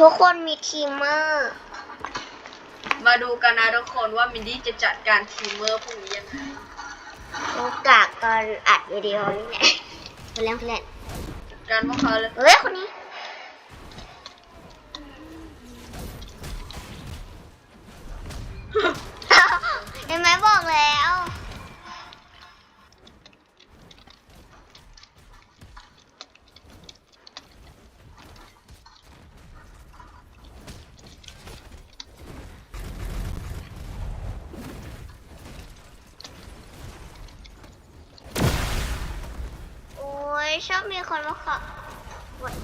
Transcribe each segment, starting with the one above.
ทุกคนมีทีมเมอร์ มาดูกันนะทุกคนว่ามินดี้จะจัดการทีมเมอร์พวกนี้ยังไงโอกาสตอนอัดวิดีโอนี่แหละเล่นเล่นจัดการพวกเขาเลยเฮ้ยคนนี้ เห็นไหมบอกแล้ว โอ้ย ชอบมีคนมาขอวด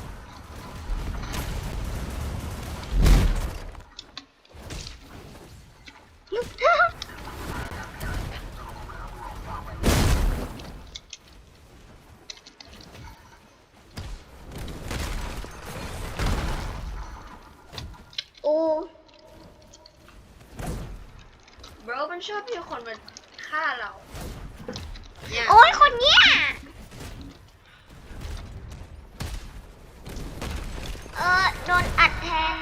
โอ้บรมันชอบมีคนมาฆ่าเราเนี่ยโอ้ยคนเนี้ย ออโดนอัดแทน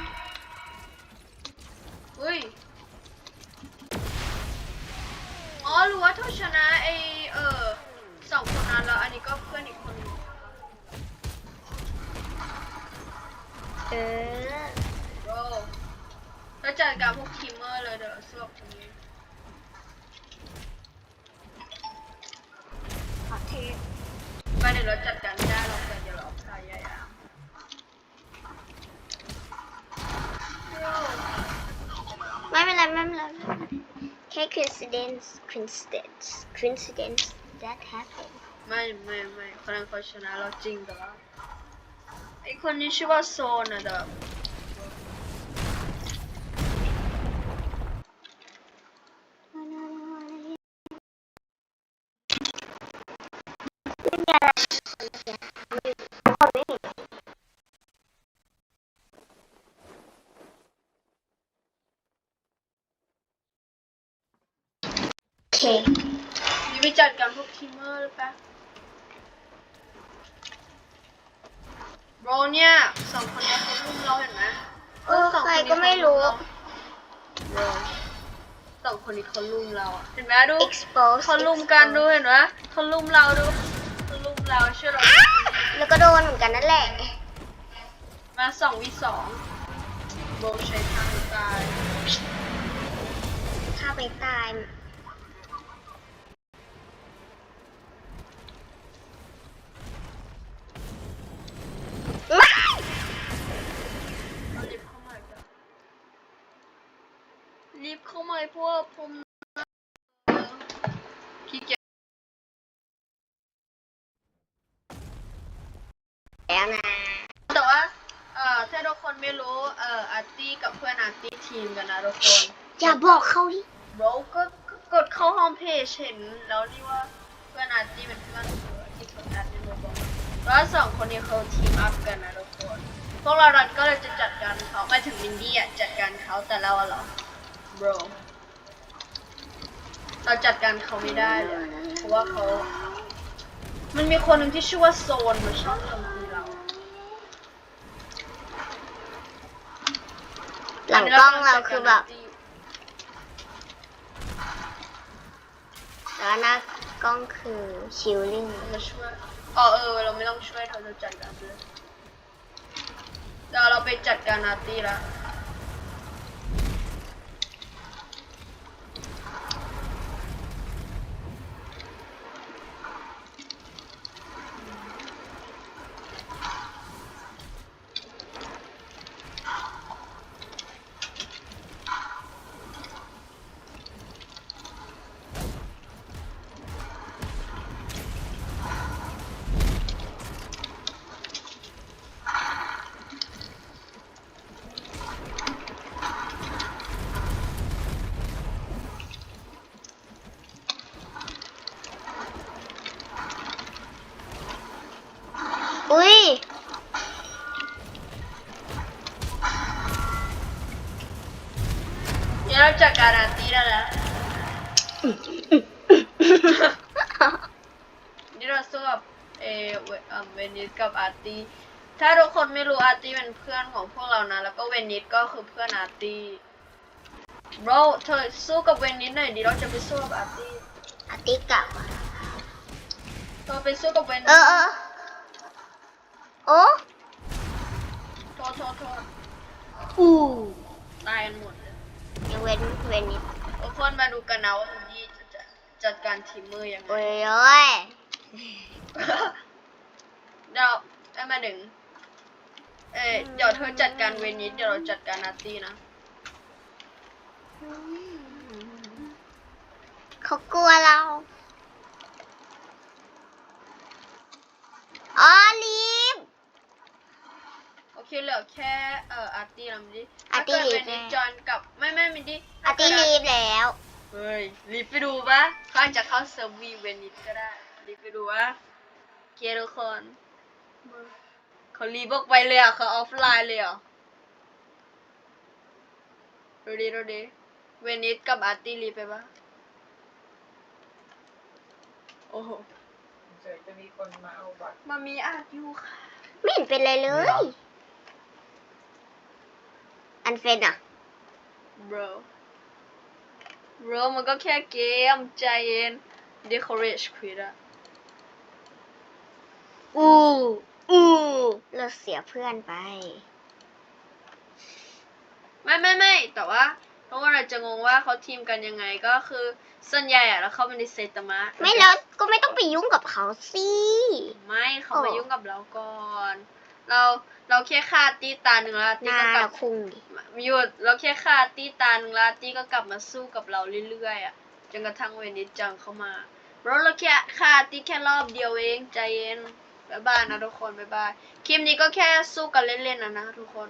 เฮ้ย อ๋อรู้ว่าถ้าชนะไอเออสองคนนั้นแล้วอันนี้ก็เพื่อนอีกคนหนึงเออโรแล้วจัดการพวกทีมเมอร์เลยเด้อสำหรับคนนี้ขอเทไม่เดี๋ยวเราจัดการไม่ได้เราเไม่เป็นไรไม่เป็นไรไม่เป็นไรแค่ coincidence coincidence coincidence that happened ไม่ไม่ไม่คนนั้นเขาชนะเราจริงแต่ว่าไอคนนี้ชื่อว่าโซนอะเด้ ทีมเมอร์หรือเปล่าโบรเนี่ยสองคนนี้เขาลุมเราเห็นไหมเออใครก็ไม่รู้โบรสองคนนี้เขาลุมเราอะเห็นไหมดู expose เขาลุมกันดูเห็นไหมเขาลุมเราดูเขาลุมเราเชื่อเราแล้วก็โดนเหมือนกันนั่นแหละ มาสองวิสองโบรใช้ทางกายฆ่าไปตาย รีบเข้ามาเพราะว่าผมเอ่อขี้เกียจแล้วนะแต่ว่าเอ่อถ้าทุกคนไม่รู้เอ่ออาร์ตี้กับเพื่อนอาร์ตี้ทีมกันนะทุกคนอย่าบอกเขาดิโบรก็ก็กดเข้าโฮมเพจเห็นแล้วนี่ว่าเพื่อนอาร์ตี้เป็นเพื่อนเธอที่กดแอดในโรบอทแล้วสองคนนี้เขาทีมอัพกันนะทุกคนพวกเราดันก็เลยจะจัดการเขาไปถึงมินดี้อะจัดการเขาแต่เราอะเหรอ bro เราจัดการเขาไม่ได้เลย เพราะว่าเขา มันมีคนหนึ่งที่ชื่อว่าโซนมาชอบโจมตีเราหลังกล้องเราคือแบบแล้วหน้ากล้องคือชิลลิ่งมาช่วยอ๋อเออ เราไม่ต้องช่วยเราจะจัดการเลยเดี๋ยวเราไปจัดการนาร์ตี้แล้ว อุ้ยเดี๋ยวเราจัดการนาร์ตี้ได้แล้วนี่เราสู้กับเออเวเอ่อเวนิสกับอาร์ตี้ถ้าทุกคนไม่รู้อาร์ตี้เป็นเพื่อนของพวกเรานะ แล้วก็เวนิสก็คือเพื่อนอาร์ตี้โบรเธอสู้กับเวนิสหน่อยดิเราจะไปสู้กับอาร์ตี้อาร์ติกลับอะเธอไปสู้กับเวนิเอสอเออ โอ้โทษโทษโทษอู้ตายกันหมดเลยยังเว้นเว้นนิดทุกคนมาดูกันนะว่าคุณยี่จะจะจัดการทีมมือยังไง โอ้ยโอ้ยเดี๋ยวไอ้มาหนึ่ง เอ้ยเดี๋ยวเธอจัดการเวนิสเดี๋ยวเราจัดการอาร์ตี้นะ เขากลัวเราอ๋อลี ฟโอเคเหลือแค่เอ่ออาร์ตี้แล้วมินดี้อาร์ตี้ถ้าเกิดลีเวฟนิสแน่จอยกับไม่ไม่มินดี้อาร์ติลีฟแล้ว เฮ้ยรีบไปดูปะเขาอาจจะเข้าเซิร์ฟวีเวนิสก็ได้รีบไปดูปะโอเคทุกคนเขารีบออกไปเลยอะเขาออฟไลน์เลยเหรอะดูดิดูดิเวนิสกับอาร์ตี้รีบไปปะโอ้โหเดี๋ยวจะมีคนมาเอาบัตรมามีอาร์ตอยู่ค่ะ ไม่เห็นเป็นไรเลย อันเฟนอะ bro bro มันก็แค่เกมใจเย็น decorate คุยละอู้อู้เราเสียเพื่อนไป ไม่ไม่ไม่แต่ว่าเพราะว่าเราจะงงว่าเขาทีมกันยังไงก็คือส่วนใหญ่อะเราเข้าไปในเซตามะไม่แล้วก็ไม่ต้องไปยุ่งกับเขาสิ ไม่เขาโอ้มายุ่งกับเราก่อน เราเราแค่ฆ่าตีตาหนึ่งแล้วหตีน้าก็กลัเราบคุ้งดิหยุดเราแค่ฆ่าตีตาหนึ่งแล้วตีก็กลับมาสู้กับเราเรื่อยๆอะจนกระทั่งเวนิสจังเข้ามาเราเราแค่ฆ่าตีแค่รอบเดียวเองใจเย็นบ๊ายบายนะทุกคนบ๊ายบายคลิปนี้ก็แค่สู้กันเล่นๆนะนะทุกคน